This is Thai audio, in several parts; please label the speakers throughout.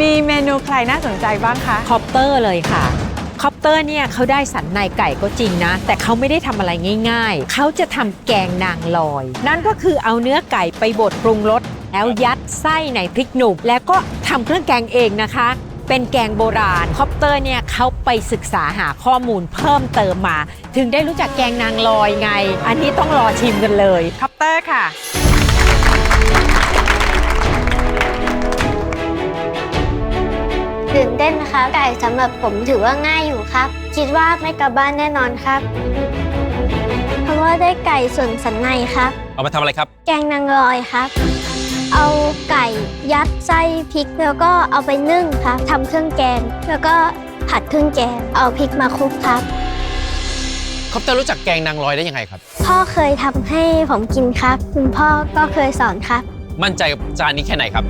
Speaker 1: มีเมนูใครน่าสนใจบ้างคะ
Speaker 2: คอปเตอร์เลยค่ะ คอปเตอร์เนี่ยเขาได้สันในไก่ก็จริงนะ แต่เขาไม่ได้ทำอะไรง่าย ๆ เขาจะทำแกงนางลอย นั่นก็คือเอาเนื้อไก่ไปบดปรุงรสแล้วยัดไส้ในพริกหนุ่มแล้วก็ทำเครื่องแกงเองนะคะ เป็นแกงโบราณ คอปเตอร์เนี่ยเขาไปศึกษาหาข้อมูลเพิ่มเติมมา ถึงได้รู้จักแกงนางลอยไง อันนี้ต้องรอชิมกันเลย
Speaker 1: คอปเตอร์ค่ะ
Speaker 3: ตื่นเต้นนะคะไก่สำหรับผมถือว่าง่ายอยู่ครับ คิดว่าไม่กลับบ้านแน่นอนครับ เพราะว่าได้ไก่ส่วนสันในครับ
Speaker 4: เอามาทำอะไรครับ
Speaker 3: แกงนางรอยครับ เอาไก่ยัดไส้พริกแล้วก็เอาไปนึ่งครับทำเครื่องแกง แล้วก็ผัดเครื่องแกง เอาพริกมาคลุกครับ
Speaker 4: คอปเตอร์รู้จักแกงนางลอยได้ยังไงครับ
Speaker 3: พ่อเคยทำให้ผมกินครับ คุณพ่อก็เคยสอนครับ
Speaker 4: มั่นใจกับจานนี้แค่ไหนครับ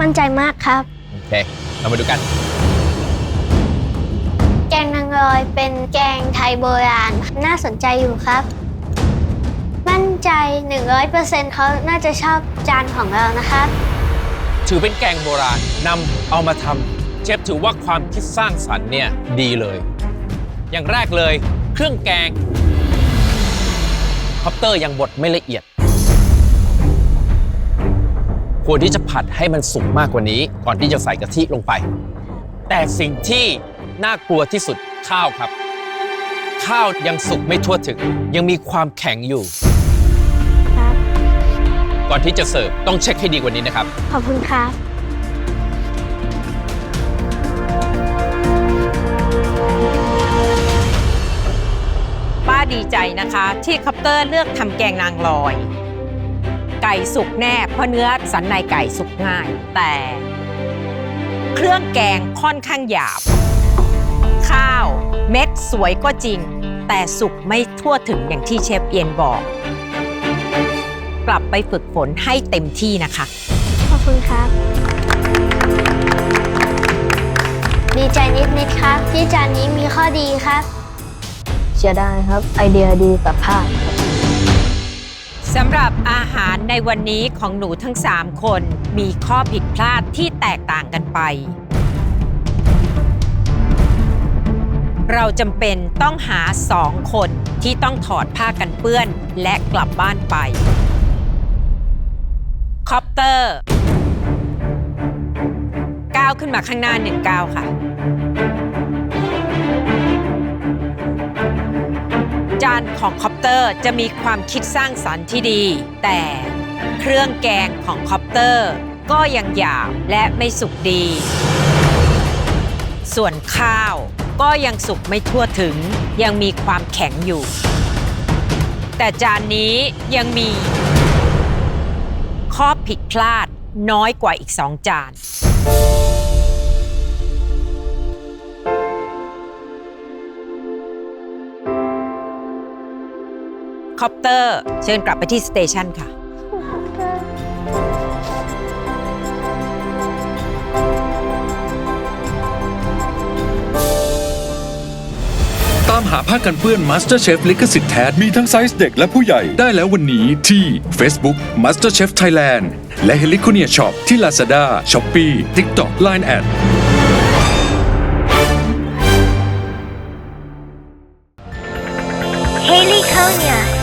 Speaker 3: มั่นใจมากครับ
Speaker 4: โอเค เรามาดูกัน
Speaker 3: แกงนางรอยเป็นแกงไทยโบราณ น่าสนใจอยู่ครับ มั่นใจ 100%เขาน่าจะชอบจานของเรานะครับ
Speaker 4: ถือเป็นแกงโบราณนำเอามาทำเชฟถือว่าความคิดสร้างสรรค์เนี่ยดีเลย อย่างแรกเลย เครื่องแกงคอปเตอร์ยังบดไม่ละเอียด ควรที่จะผัดให้มันสุกมากกว่านี้ ก่อนที่จะใส่กะทิลงไป แต่สิ่งที่น่ากลัวที่สุดข้าวครับ ข้าวยังสุกไม่ทั่วถึง ยังมีความแข็งอยู่
Speaker 3: ครับ
Speaker 4: ก่อนที่จะเสิร์ฟต้องเช็คให้ดีกว่านี้นะครับ
Speaker 3: ขอบคุณครับ
Speaker 2: ป้าดีใจนะคะ ที่คอปเตอร์เลือกทำแกงนางลอย ไก่สุกแน่เพราะเนื้อสันในไก่สุกง่าย แต่ เครื่องแกงค่อนข้างหยาบ ข้าวเม็ดสวยก็จริง แต่สุกไม่ทั่วถึงอย่างที่เชฟเอียนบอก กลับไปฝึกฝนให้เต็มที่นะคะ
Speaker 3: ขอบคุณครับ ดีใจนิดๆครับ ที่จานนี้มีข้อดีครับ
Speaker 5: เสียดายครับ ไอเดียดีแต่พลาด
Speaker 2: สำหรับอาหารในวันนี้ของหนูทั้ง 3 คนมีข้อผิดพลาดที่แตกต่างกันไป เราจำเป็นต้องหาสองคนที่ต้องถอดผ้ากันเปื้อนและกลับบ้านไป คอปเตอร์ก้าวขึ้นมาข้างหน้าหนึ่งก้าวค่ะ จานของคอปเตอร์จะมีความคิดสร้างสรรค์ที่ดี แต่เครื่องแกงของคอปเตอร์ ก็ยังหยาบและไม่สุกดี ส่วนข้าวก็ยังสุกไม่ทั่วถึง ยังมีความแข็งอยู่ แต่จานนี้ยังมี ข้อผิดพลาดน้อยกว่าอีกสองจาน คอปเตอร์ เชิญกลับไปที่สเตชันค่ะ
Speaker 6: ตามหาผ้ากันเปื้อน MasterChef ลิขสิทธิ์แท้มีทั้งไซส์เด็กและผู้ใหญ่ได้แล้ววันนี้ที่ Facebook MasterChef Thailand และ h e l i c o n i a Shop ที่ Lazada, Shopee, TikTok, Line Ad
Speaker 3: เฮลิคอ n นีย